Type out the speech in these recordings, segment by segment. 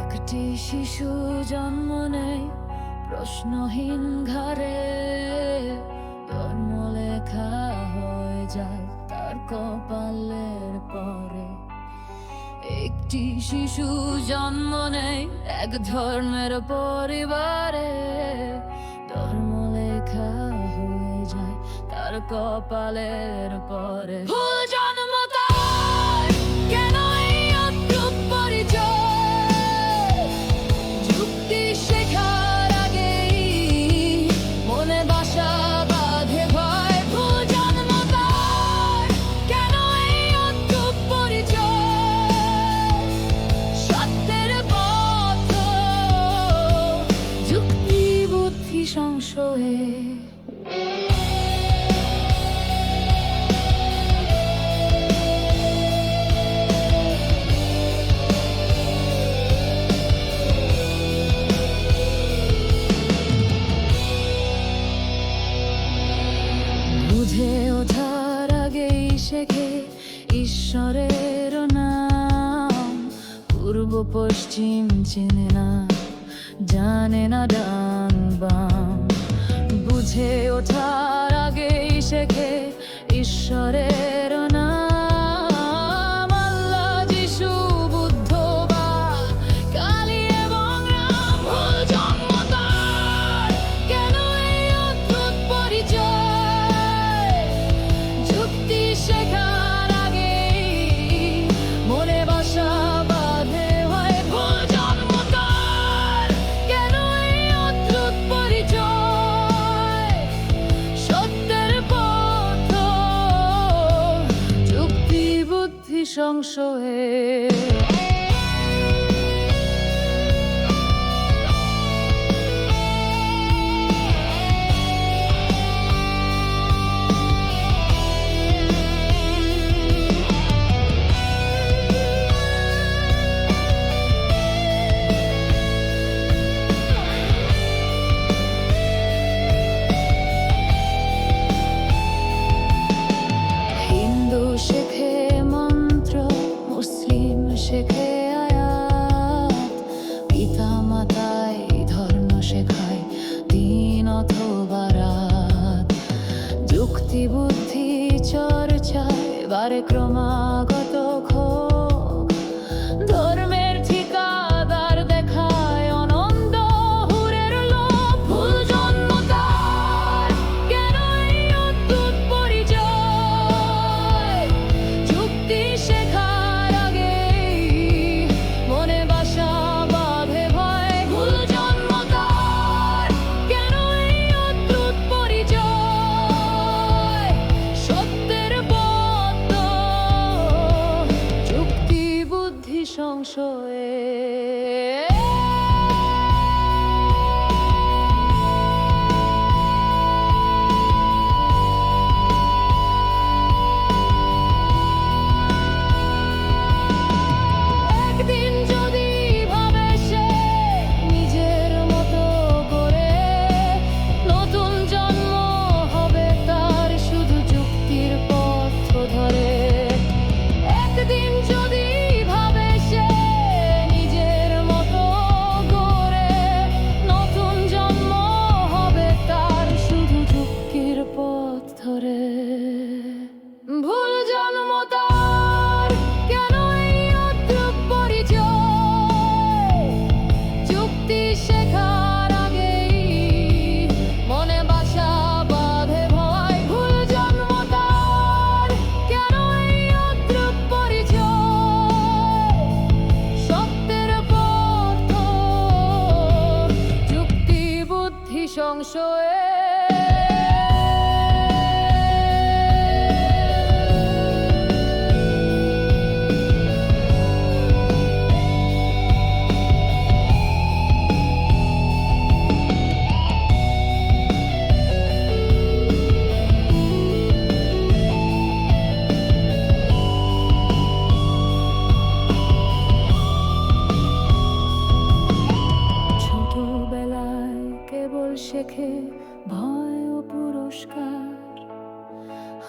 একটি শিশু জন্ম নেয় প্রশ্নহীন ঘরে। জন্ম লেখা হয়ে যায় তার কপালের পরে। একটি শিশু জন্ম নেয় এক ধর্মের পরিবারে। ধর্ম লেখা হয়ে যায় তার কপালের পরে। থেকে ঈশ্বরের নাম। পূর্ব, পশ্চিম চেনে না, জানে না ডান বাম। বুঝে ওঠার আগেই শেখে নৃশংস হয়ে de crónica.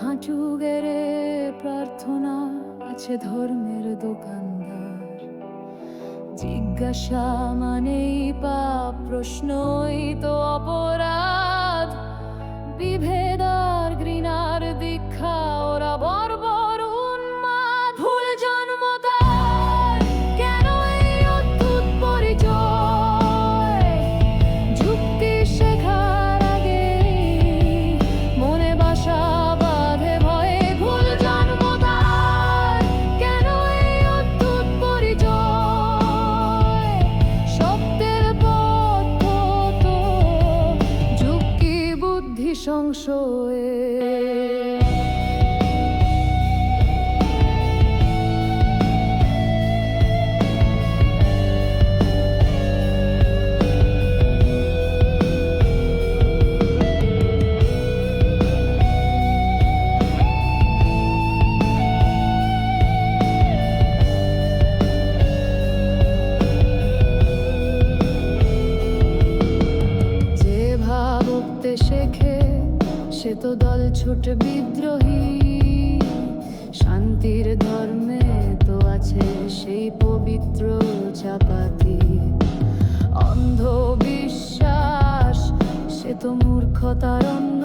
হাঁটু গেড়ে প্রার্থনা আছে ধর্মের দোকানদার। জিজ্ঞাসা মানেই পাপ প্রশ্নই তো অপরাধ। বিভেদার ঘৃণার দীক্ষা ওরা বড় não sou eu. ছোট বিদ্রোহী। শান্তির ধর্মে তো আছে সেই পবিত্র চাপাতি। অন্ধ বিশ্বাস সে তো মূর্খতার অন্য